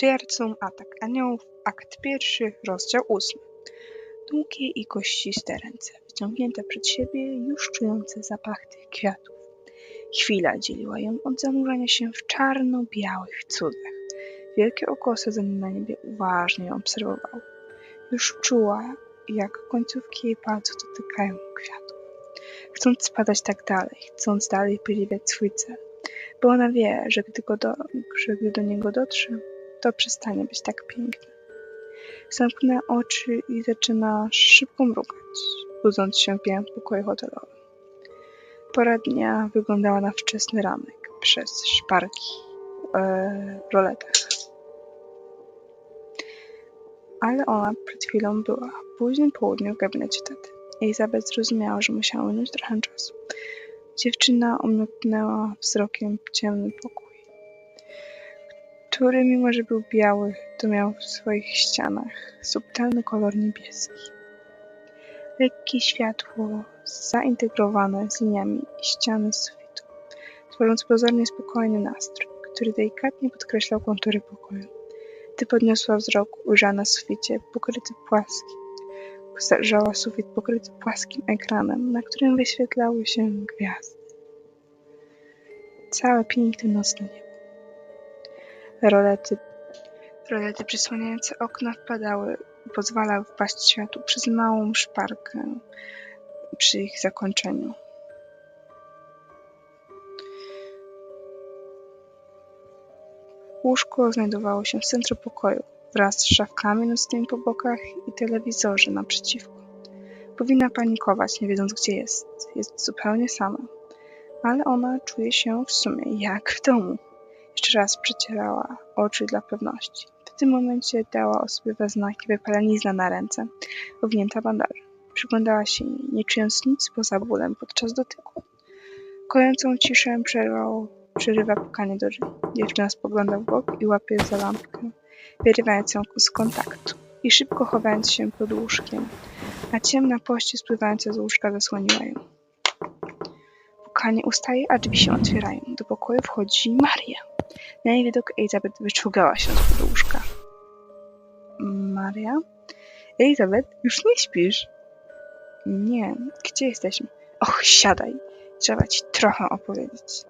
Patriarcą Atak Aniołów, akt pierwszy, rozdział ósmy. Długie i kościste ręce, wyciągnięte przed siebie, już czujące zapach tych kwiatów. Chwila dzieliła ją od zanurzenia się w czarno-białych cudach. Wielkie oko osadzone na niebie uważnie ją obserwowało. Już czuła, jak końcówki jej palców dotykają kwiatów. Chcąc spadać tak dalej, chcąc dalej podziwiać swój cel, bo ona wie, że gdy, do, że gdy do niego dotrze, to przestanie być tak piękny. Zamknęła oczy i zaczyna szybko mrugać, budząc się w białym pokoju hotelowym. Pora dnia wyglądała na wczesny ranek przez szparki e, w roletach. Ale ona przed chwilą była w późnym południu w gabinecie taty. Elizabeth zrozumiała, że musiała minąć trochę czasu. Dziewczyna omknęła wzrokiem ciemny pokój, który mimo, że był biały, to miał w swoich ścianach subtelny kolor niebieski. Lekkie światło zaintegrowane z liniami ściany sufitu, tworząc pozornie spokojny nastrój, który delikatnie podkreślał kontury pokoju. Gdy podniosła wzrok, ujrzała na suficie pokryty płaski. Ujrzała sufit pokryty płaskim ekranem, na którym wyświetlały się gwiazdy. Całe piękne nocne niebo. Rolety, rolety przysłaniające okna wpadały i pozwalały wpaść światłu przez małą szparkę przy ich zakończeniu. Łóżko znajdowało się w centrum pokoju, wraz z szafkami nocnymi po bokach i telewizorze naprzeciwko. Powinna panikować, nie wiedząc gdzie jest. Jest zupełnie sama. Ale ona czuje się w sumie jak w domu. Jeszcze raz przecierała oczy dla pewności. W tym momencie dała sobie we znaki wypalenizna na ręce, owinięta bandażem. Przyglądała się jej, nie czując nic poza bólem podczas dotyku. Kojącą ciszę przerwał, przerywa pukanie do drzwi. Dziewczyna spogląda w bok i łapie za lampkę, wyrywając ją z kontaktu i szybko chowając się pod łóżkiem, a ciemna pościel spływająca z łóżka zasłoniła ją. Pukanie ustaje, a drzwi się otwierają. Do pokoju wchodzi Maria. Na jej widok Elizabeth wyczugała się z łóżka. Maria? Elizabeth, już nie śpisz? Nie, gdzie jesteśmy? Och, siadaj. Trzeba ci trochę opowiedzieć.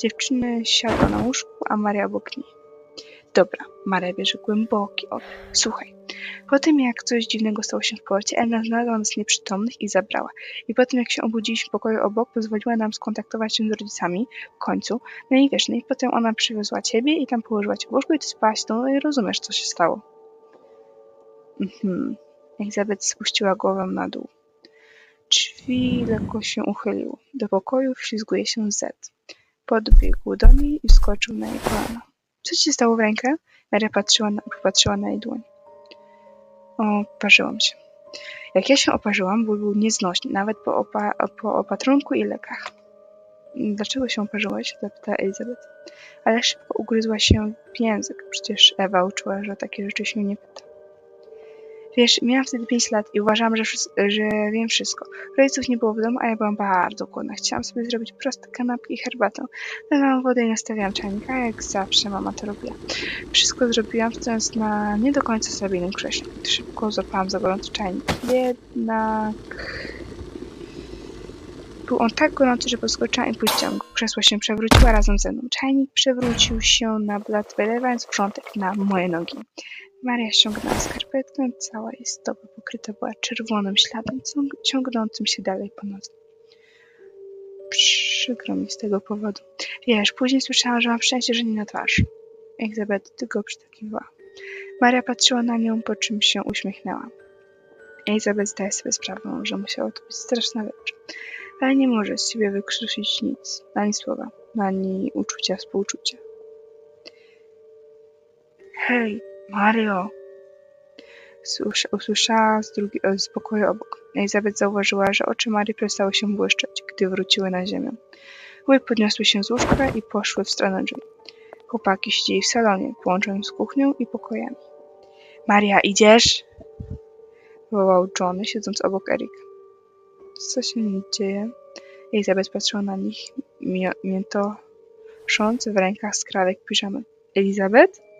Dziewczyny siadła na łóżku, a Maria obok niej. Dobra, Maria bierze głęboki oddech. Słuchaj, po tym jak coś dziwnego stało się w porcie, Elna znalazła nas nieprzytomnych i zabrała. I po tym jak się obudziliśmy w pokoju obok, pozwoliła nam skontaktować się z rodzicami w końcu. No i wiesz, no i potem ona przywiozła ciebie i tam położyła cię w łóżku i ty spałaś no i rozumiesz, co się stało. Mhm. Elizabeth spuściła głowę na dół. Drzwi lekko się uchyliły. Do pokoju wślizguje się Z. Podbiegł do niej i wskoczył na jej kolana. Co ci stało w rękę? Maria patrzyła na, popatrzyła na jej dłoń. Oparzyłam się. Jak ja się oparzyłam, ból był nieznośny, nawet po, opa po opatrunku i lekach. Dlaczego się oparzyłaś? zapytała Elizabeth. Ale szybko ugryzła się w język. Przecież Ewa uczyła, że takie rzeczy się nie pyta. Wiesz, miałam wtedy 5 lat i uważałam, że, że wiem wszystko. Rodziców nie było w domu, a ja byłam bardzo głodna. Chciałam sobie zrobić proste kanapki i herbatę. Dodałam wodę i nastawiałam czajnik, a jak zawsze mama to robiła. Wszystko zrobiłam, stojąc na nie do końca stabilnym krześle. Szybko złapałam za gorący czajnik. Jednak... Był on tak gorący, że podskoczyłam i puściłam go. Krzesło się przewróciło razem ze mną. Czajnik przewrócił się na blat, wylewając wrzątek na moje nogi. Maria ściągnęła skarpetkę, cała jej stopa pokryta była czerwonym śladem, ciągnącym się dalej po nodze. Przykro mi z tego powodu. Wiesz, później słyszałam, że mam szczęście, że nie na twarz. Elizabeth tylko przytakiwała. Maria patrzyła na nią, po czym się uśmiechnęła. Elizabeth zdaje sobie sprawę, że musiała to być straszna rzecz, ale nie może z siebie wykrztusić nic, ani słowa, ani uczucia współczucia. Hej, Mario! Usłyszała z, drugi, z pokoju obok. Elizabeth zauważyła, że oczy Marii przestały się błyszczeć, gdy wróciły na ziemię. Ły podniosły się z łóżka i poszły w stronę drzwi. Chłopaki siedzieli w salonie, połączonym z kuchnią i pokojami. Maria, idziesz? wołał John, siedząc obok Erika. Co się dzieje? Elizabeth patrzyła na nich, miętosząc w rękach skrawek piżamy. Elizabeth?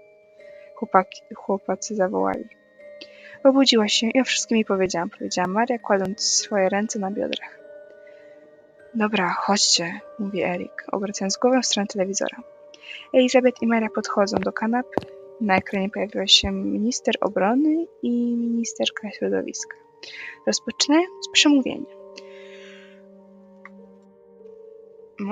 Chłopaki, chłopacy zawołali. Obudziła się i o wszystkim mi powiedziałam, powiedziała Maria, kładąc swoje ręce na biodrach. Dobra, chodźcie, mówi Erik, obracając głowę w stronę telewizora. Elizabeth i Maria podchodzą do kanap. Na ekranie pojawiła się minister obrony i ministerka środowiska. Rozpoczynając przemówienie.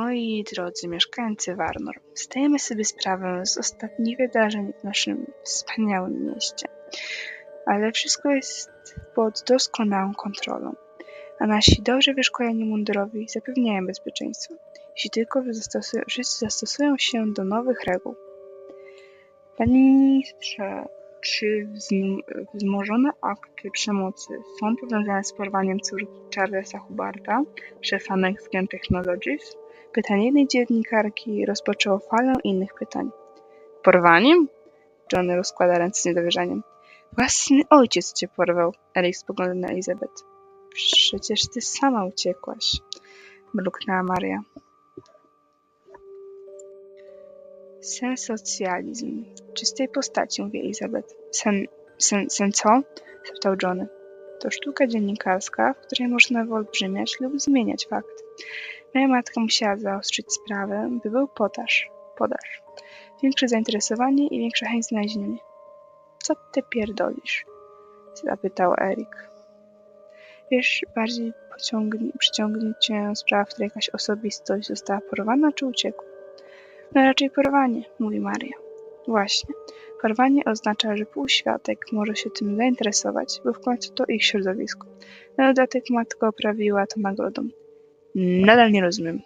Moi drodzy mieszkańcy Warnor, zdajemy sobie sprawę z ostatnich wydarzeń w naszym wspaniałym mieście. Ale wszystko jest pod doskonałą kontrolą, a nasi dobrze wyszkoleni mundurowi zapewniają bezpieczeństwo, jeśli tylko zastosują, wszyscy zastosują się do nowych reguł. Panie ministrze, czy wzm- wzmożone akty przemocy są powiązane z porwaniem córki Charlesa Hubarta, Next Gen Technologies? Pytanie jednej dziennikarki rozpoczęło falę innych pytań. Porwaniem? Johnny rozkłada ręce z niedowierzaniem. Własny ojciec cię porwał. Eric spoglądał na Elizabeth. Przecież ty sama uciekłaś. Mruknęła Maria. Sensocjalizm. W czystej postaci, mówi Elizabeth. Sen, sen, sen co? Zapytał Johnny. To sztuka dziennikarska, w której można wyolbrzymiać lub zmieniać fakty. Moja matka musiała zaostrzyć sprawę, by był podaż. podaż. Większe zainteresowanie i większa chęć znalezienia. Co ty pierdolisz? Zapytał Erik. Wiesz, bardziej pociągnie, przyciągnie cię sprawa, w której jakaś osobistość została porwana czy uciekła? No raczej porwanie, mówi Maria. Właśnie. Porwanie oznacza, że półświatek może się tym zainteresować, bo w końcu to ich środowisko. Na dodatek matka oprawiła to nagrodą. Nadal nie rozumiem,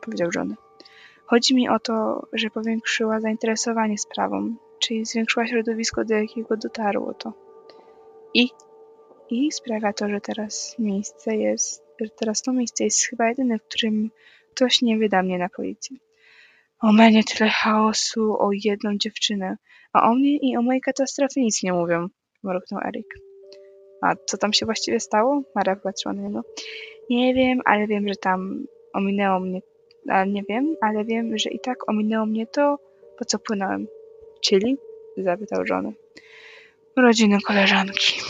powiedział Johnny. Chodzi mi o to, że powiększyła zainteresowanie sprawą, czyli zwiększyła środowisko, do jakiego dotarło to. I, I sprawia to, że teraz miejsce jest, że teraz to miejsce jest chyba jedyne, w którym ktoś nie wyda mnie na policję. O mnie tyle chaosu, o jedną dziewczynę, a o mnie i o mojej katastrofie nic nie mówią, mruknął Erik. A co tam się właściwie stało? Maria patrzyła na niego. Nie wiem, ale wiem, że tam ominęło mnie, ale nie wiem, ale wiem, że i tak ominęło mnie to, po co płynąłem. Czyli? Zapytał żony. Urodziny koleżanki.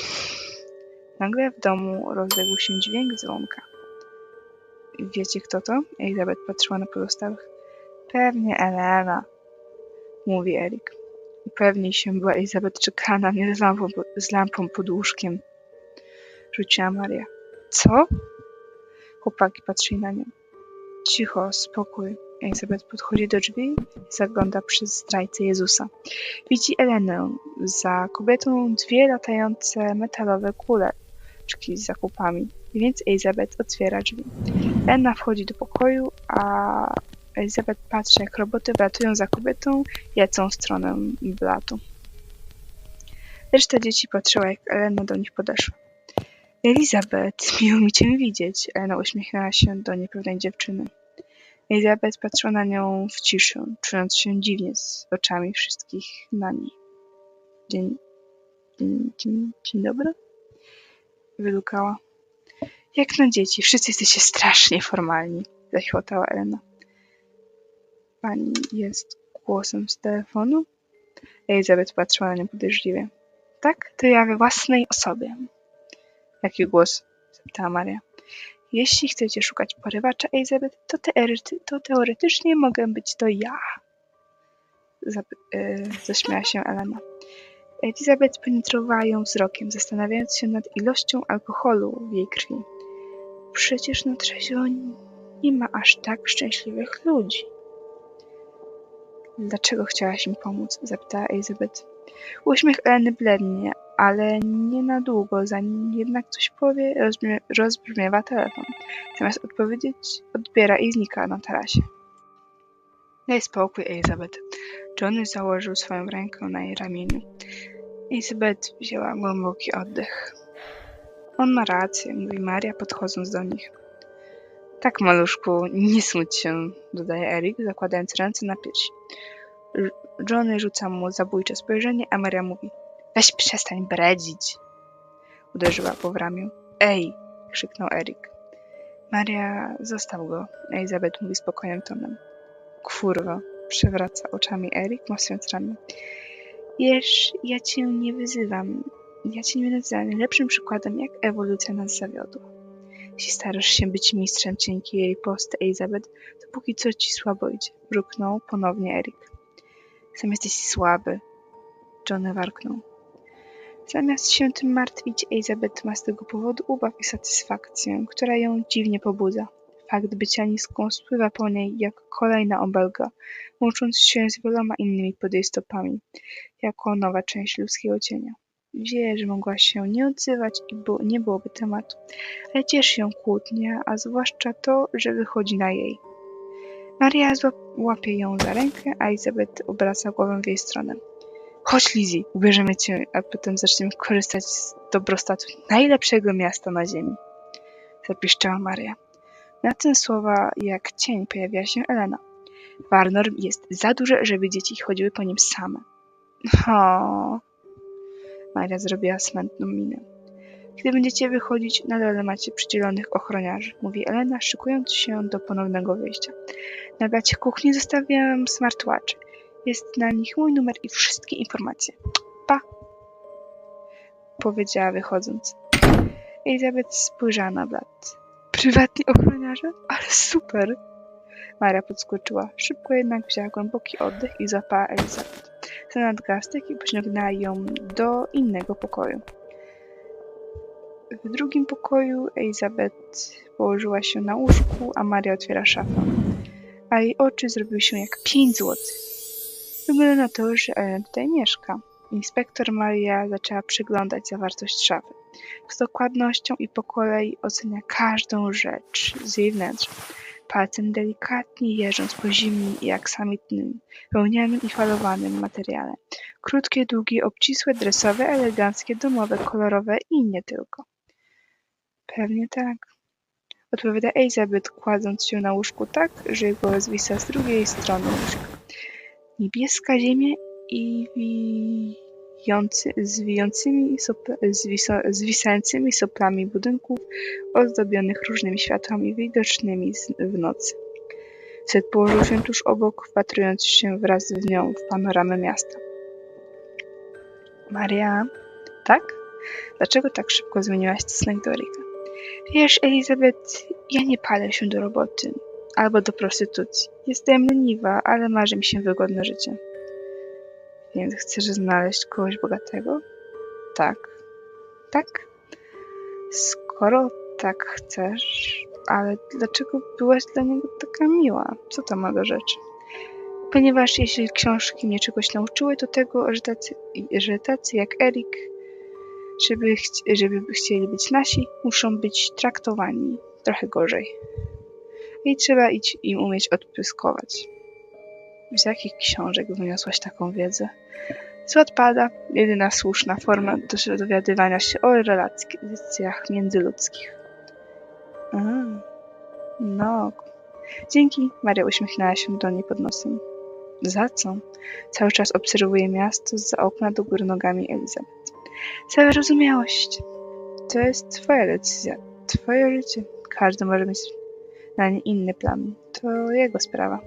Nagle w domu rozległ się dźwięk dzwonka. Wiecie kto to? Elizabeth patrzyła na pozostałych. Pewnie Elena, mówi Erik. Upewnij się, była Elizabeth czekała na mnie z lampą, z lampą pod łóżkiem. Rzuciła Maria. Co? Chłopaki patrzyli na nią. Cicho, spokój. Elizabeth podchodzi do drzwi i zagląda przez zdrajcę Jezusa. Widzi Elenę. Za kobietą dwie latające metalowe kuleczki z zakupami. Więc Elizabeth otwiera drzwi. Elena wchodzi do pokoju, a Elizabeth patrzy, jak roboty wlatują za kobietą i w stronę blatu. Reszta dzieci patrzyła, jak Elena do nich podeszła. Elizabeth, miło mi cię widzieć. Elena uśmiechnęła się do niepewnej dziewczyny. Elizabeth patrzyła na nią w ciszy, czując się dziwnie z oczami wszystkich na niej. Dzień, dzień, dzień, dzień dobry? Wylukała. Jak na dzieci, wszyscy jesteście strasznie formalni, zaśłotała Elena. Pani jest głosem z telefonu? Elizabeth patrzyła na nią podejrzliwie. Tak, to ja we własnej osobie. Jaki głos? zapytała Maria. Jeśli chcecie szukać porywacza Elizabeth, to, teorety, to teoretycznie mogę być to ja. Zap- yy, zaśmiała się Elena. Elizabeth penetrowała ją wzrokiem, zastanawiając się nad ilością alkoholu w jej krwi. Przecież na trzeźwo nie ma aż tak szczęśliwych ludzi. Dlaczego chciałaś mi pomóc? zapytała Elizabeth. Uśmiech Eleny blednie, ale nie na długo, zanim jednak coś powie, rozbrzmie, rozbrzmiewa telefon. Zamiast odpowiedzieć, odbiera i znika na tarasie. Daj spokój, Elizabeth. Johnny założył swoją rękę na jej ramieniu. Elizabeth wzięła głęboki oddech. On ma rację, mówi Maria, podchodząc do nich. Tak, maluszku, nie smuć się, dodaje Erik, zakładając ręce na piersi. Johnny rzuca mu zabójcze spojrzenie, a Maria mówi Weź przestań bredzić. Uderzyła go w ramię. Ej! krzyknął Erik. Maria, zostaw go. Elizabeth mówi spokojnym tonem. Kurwa, przewraca oczami Erik, masując ramię. Wiesz, ja cię nie wyzywam. Ja cię nie nazywam najlepszym przykładem, jak ewolucja nas zawiodła. Jeśli starasz się być mistrzem cienkiej riposty Elizabeth, to póki co ci słabo idzie. Mruknął ponownie Erik. Sam jesteś słaby. Johnny warknął. Zamiast się tym martwić, Elizabeth ma z tego powodu ubaw i satysfakcję, która ją dziwnie pobudza. Fakt bycia niską spływa po niej jak kolejna obelga, łącząc się z wieloma innymi pod jej stopami, jako nowa część ludzkiego cienia. Wie, że mogła się nie odzywać i było, nie byłoby tematu, ale cieszy ją kłótnia, a zwłaszcza to, że wychodzi na jej. Maria łapie ją za rękę, a Elizabeth obraca głowę w jej stronę. Chodź, Lizzie, ubierzemy cię, a potem zaczniemy korzystać z dobrostatu najlepszego miasta na ziemi. Zapiszczała Maria. Na te słowa jak cień pojawia się Elena. Warnor jest za duże, żeby dzieci chodziły po nim same. O. Maria zrobiła smętną minę. Kiedy będziecie wychodzić, na dole macie przydzielonych ochroniarzy, mówi Elena, szykując się do ponownego wyjścia. Na blacie kuchni zostawiam smartwatch. Jest na nich mój numer i wszystkie informacje. Pa! Powiedziała wychodząc. Elizabeth spojrzała na blat. Prywatni ochroniarze? Ale super! Maria podskoczyła. Szybko jednak wzięła głęboki oddech i złapała Elizabeth za nadgarstek i pociągnęła ją do innego pokoju. W drugim pokoju Elizabeth położyła się na łóżku, a Maria otwiera szafę. A jej oczy zrobiły się jak pięć złotych. Wygląda na to, że Ellen tutaj mieszka. Inspektor Maria zaczęła przyglądać zawartość szafy. Z dokładnością i po kolei ocenia każdą rzecz z jej wnętrza. Palcem delikatnie jeżdżąc po zimnym i aksamitnym, wełnianym i falowanym materiale. Krótkie, długie, obcisłe, dresowe, eleganckie, domowe, kolorowe i nie tylko. Pewnie tak. Odpowiada Elizabeth, kładąc się na łóżku tak, że jego zwisa z drugiej strony łóżka. Niebieska ziemia i wijący, zwijającymi sopla, zwisa, zwisającymi soplami budynków ozdobionych różnymi światłami widocznymi z, w nocy. Seth położył się tuż obok, wpatrując się wraz z nią w panoramę miasta. Maria, tak? Dlaczego tak szybko zmieniłaś stosunek do? Wiesz, Elizabeth, ja nie palę się do roboty albo do prostytucji. Jestem leniwa, ale marzy mi się wygodne życie. Więc chcesz znaleźć kogoś bogatego? Tak. Tak? Skoro tak chcesz, ale dlaczego byłaś dla niego taka miła? Co to ma do rzeczy? Ponieważ jeśli książki mnie czegoś nauczyły, to tego, że tacy, że tacy jak Erik, żeby, chci żeby chcieli być nasi, muszą być traktowani trochę gorzej. I trzeba im umieć odpyskować. Z jakich książek wyniosłaś taką wiedzę? Z odpada jedyna słuszna forma do dowiadywania się o relacjach międzyludzkich. A, no. Dzięki, Maria uśmiechnęła się do niej pod nosem. Za co? Cały czas obserwuję miasto z okna do góry nogami Elizabeth. Za wyrozumiałość. To jest twoja decyzja, twoje życie. Każdy może mieć na nie inny plan. To jego sprawa.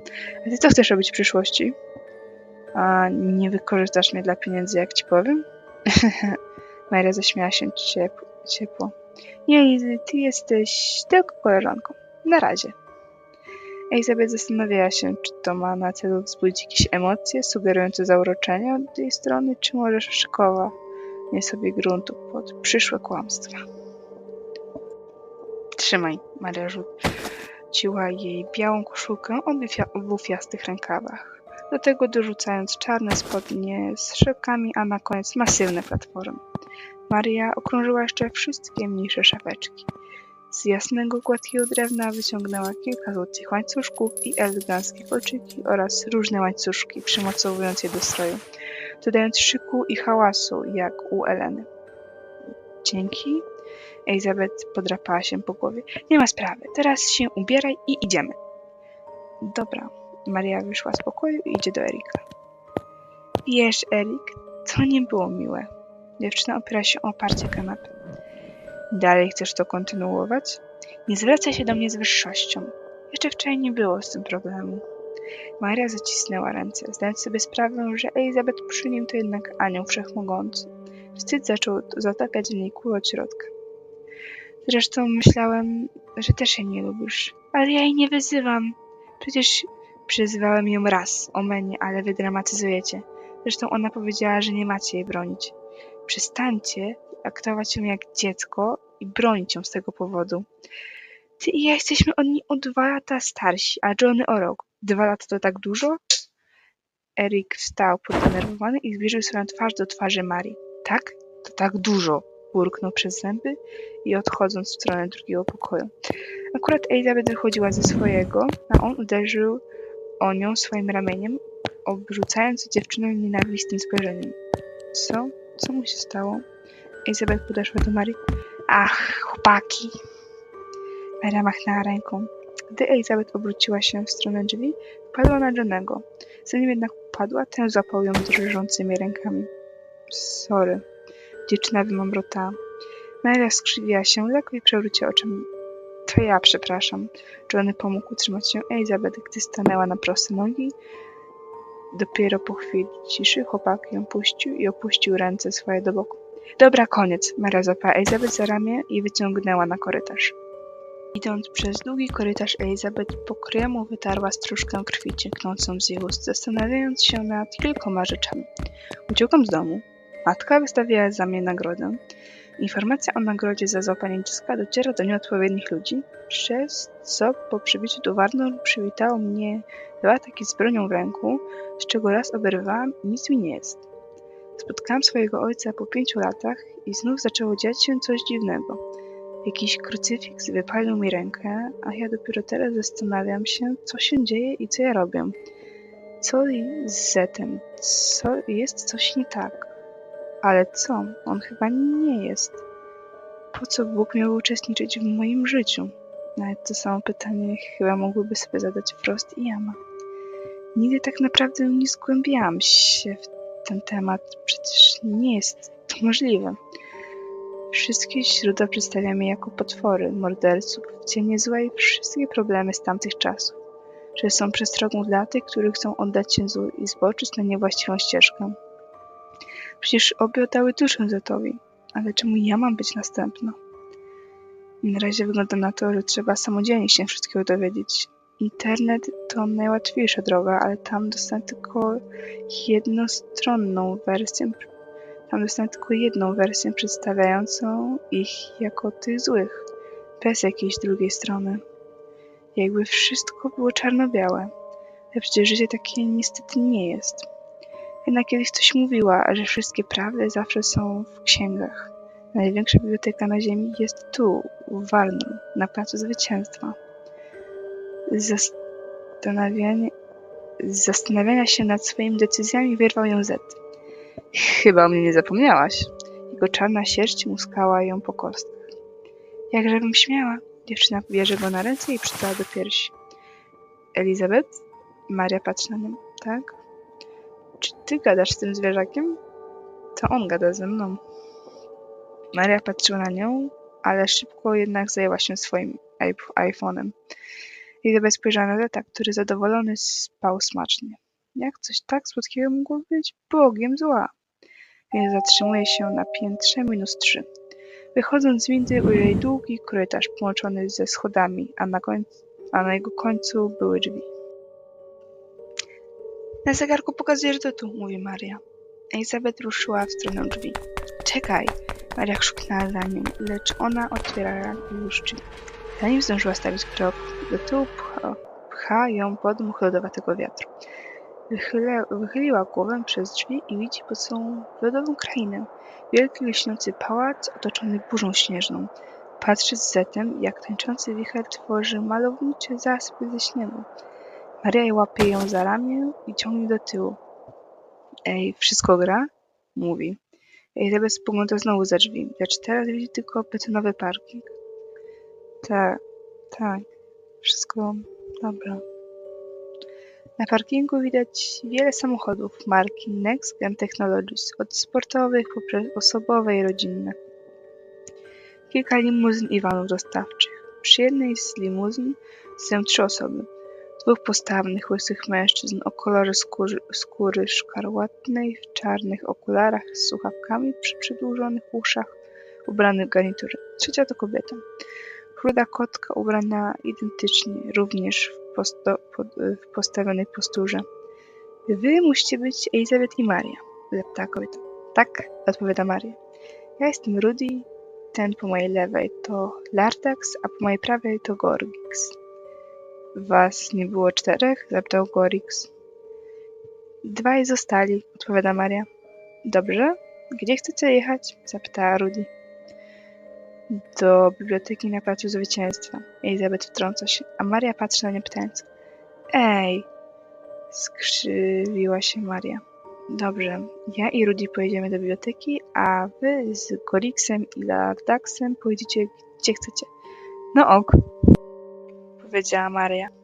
A ty co chcesz robić w przyszłości? A nie wykorzystasz mnie dla pieniędzy, jak ci powiem? Maria zaśmiała się ciepło. Nie, ty jesteś tylko koleżanką. Na razie. Elizabeth zastanawiała się, czy to ma na celu wzbudzić jakieś emocje sugerujące zauroczenie od tej strony, czy może szykowa nie sobie gruntu pod przyszłe kłamstwa. Trzymaj, Maria rzuciła jej białą koszulkę o bufiastych rękawach. Do tego dorzucając czarne spodnie z szybkami, a na koniec masywne platformy. Maria okrążyła jeszcze wszystkie mniejsze szafeczki. Z jasnego, gładkiego drewna wyciągnęła kilka złotych łańcuszków i eleganckie kolczyki oraz różne łańcuszki, przymocowując je do stroju, dodając szyku i hałasu, jak u Eleny. Dzięki. Elizabeth podrapała się po głowie. Nie ma sprawy, teraz się ubieraj i idziemy. Dobra. Maria wyszła z pokoju i idzie do Erika. Wiesz, Erik, to nie było miłe. Dziewczyna opiera się o oparcie kanapy. Dalej chcesz to kontynuować? Nie zwracaj się do mnie z wyższością. Jeszcze wczoraj nie było z tym problemu. Maria zacisnęła ręce, zdając sobie sprawę, że Elizabeth przy nim to jednak anioł wszechmogący. Wstyd zaczął zatapiać w niej kół od środka. Zresztą myślałem, że też jej nie lubisz. Ale ja jej nie wyzywam. Przecież przyzwałem ją raz, o mnie, ale wy dramatyzujecie. Zresztą ona powiedziała, że nie macie jej bronić. Przestańcie aktować ją jak dziecko i bronić ją z tego powodu. Ty i ja jesteśmy od niej o dwa lata starsi, a Johnny o rok. Dwa lata to tak dużo? Erik wstał podenerwowany i zbliżył swoją twarz do twarzy Marii. Tak? To tak dużo, burknął przez zęby i odchodząc w stronę drugiego pokoju. Akurat Elizabeth wychodziła ze swojego, a on uderzył o nią swoim ramieniem, obrzucając dziewczynę nienawistnym spojrzeniem. Co? Co mu się stało? Elizabeth podeszła do Marii. Ach, chłopaki! Maria machnęła ręką. Gdy Elizabeth obróciła się w stronę drzwi, padła na Johnego. Zanim jednak upadła, ten złapał ją drżącymi rękami. Sorry. Dziewczyna wymamrotała. Maria skrzywiła się lekko i przewróciła oczami. To ja przepraszam. Johnny pomógł utrzymać się Elizabeth, gdy stanęła na proste nogi. Dopiero po chwili ciszy chłopak ją puścił i opuścił ręce swoje do boku. Dobra, koniec. Maria złapała Elizabeth za ramię i wyciągnęła na korytarz. Idąc przez długi korytarz, Elizabeth po kryjomu wytarła stróżkę krwi cieknącą z jej ust, zastanawiając się nad kilkoma rzeczami. Uciekłam z domu. Matka wystawiła za mnie nagrodę. Informacja o nagrodzie za złapanie dziecka dociera do nieodpowiednich ludzi, przez co po przybyciu do Warnor przywitało mnie dwa takie z bronią w ręku, z czego raz oberwałam i nic mi nie jest. Spotkałam swojego ojca po pięciu latach i znów zaczęło dziać się coś dziwnego. Jakiś krucyfiks wypalił mi rękę, a ja dopiero teraz zastanawiam się, co się dzieje i co ja robię. Co z Zetem? Co jest coś nie tak? Ale co? On chyba nie jest. Po co Bóg miał uczestniczyć w moim życiu? Nawet to samo pytanie chyba mogłyby sobie zadać Frost i Jama. Nigdy tak naprawdę nie zgłębiałam się w ten temat. Przecież nie jest to możliwe. Wszystkie źródła przedstawiamy jako potwory, morderców, cienie zła i wszystkie problemy z tamtych czasów, że są przestrogą dla tych, którzy chcą oddać się złu i zboczyć na niewłaściwą ścieżkę. Przecież obie oddały duszę Zetowi, ale czemu ja mam być następna? Na razie wygląda na to, że trzeba samodzielnie się wszystkiego dowiedzieć. Internet to najłatwiejsza droga, ale tam dostanę tylko jednostronną wersję tam dostałem tylko jedną wersję przedstawiającą ich jako tych złych, bez jakiejś drugiej strony. Jakby wszystko było czarno-białe, ale przecież życie takie niestety nie jest. Jednak kiedyś ktoś mówiła, że wszystkie prawdy zawsze są w księgach. Największa biblioteka na ziemi jest tu, w Warnu, na Placu Zwycięstwa. Zastanawianie, z zastanawiania się nad swoimi decyzjami wyrwał ją Z. Chyba o mnie nie zapomniałaś. Jego czarna sierść muskała ją po kostkach. Jakżebym śmiała. Dziewczyna bierze go na ręce i przytula do piersi. Elizabeth? Maria patrzy na nią. Tak? Czy ty gadasz z tym zwierzakiem? To on gada ze mną. Maria patrzyła na nią, ale szybko jednak zajęła się swoim iPhone'em. Elizabeth spojrzała na Zeta, który zadowolony spał smacznie. Jak coś tak słodkiego mogło być bogiem zła? Więc zatrzymuje się na piętrze minus trzy. Wychodząc z windy ujrzeli długi korytarz połączony ze schodami, a na, końcu, a na jego końcu były drzwi. Na zegarku pokazuje, że to tu, mówi Maria. Elizabeth ruszyła w stronę drzwi. Czekaj! Maria krzyknęła za nią, lecz ona otwierała już drzwi. Zanim zdążyła stawić krok, do tyłu pcha, pcha ją podmuch lodowatego wiatru. Wychyla, wychyliła głowę przez drzwi i widzi pod sobą lodową krainę. Wielki lśniący pałac otoczony burzą śnieżną. Patrzy z zetem, jak tańczący wicher tworzy malownicze zaspy ze śniegu. Maria łapie ją za ramię i ciągnie do tyłu. Ej, wszystko gra? Mówi. Elizabeth spogląda znowu za drzwi, lecz teraz widzi tylko betonowy parking. Tak, tak, wszystko dobra. Na parkingu widać wiele samochodów marki Next Gen Technologies, od sportowych poprzez osobowe i rodzinne. Kilka limuzyn i vanów dostawczych. Przy jednej z limuzyn stoją trzy osoby. Dwóch postawnych, łysych mężczyzn o kolorze skóry, skóry szkarłatnej, w czarnych okularach z słuchawkami przy przedłużonych uszach, ubrany w garnitury. Trzecia to kobieta. Chuda kotka ubrana identycznie, również w, posto, w postawionej posturze. Wy musicie być Elizabeth i Maria, lepta kobieta. Tak, odpowiada Maria. Ja jestem Rudy, ten po mojej lewej to Lardax, a po mojej prawej to Gorgix. Was nie było czterech? zapytał Gorix. Dwaj zostali, odpowiada Maria. Dobrze. Gdzie chcecie jechać? zapytała Rudy. Do biblioteki na placu Zwycięstwa. Elizabeth wtrąca się, a Maria patrzy na nie pytając. Ej! Skrzywiła się Maria. Dobrze, ja i Rudy pojedziemy do biblioteki, a wy z Gorixem i Lardaxem pojedziecie gdzie chcecie. No ok, powiedziała Maria.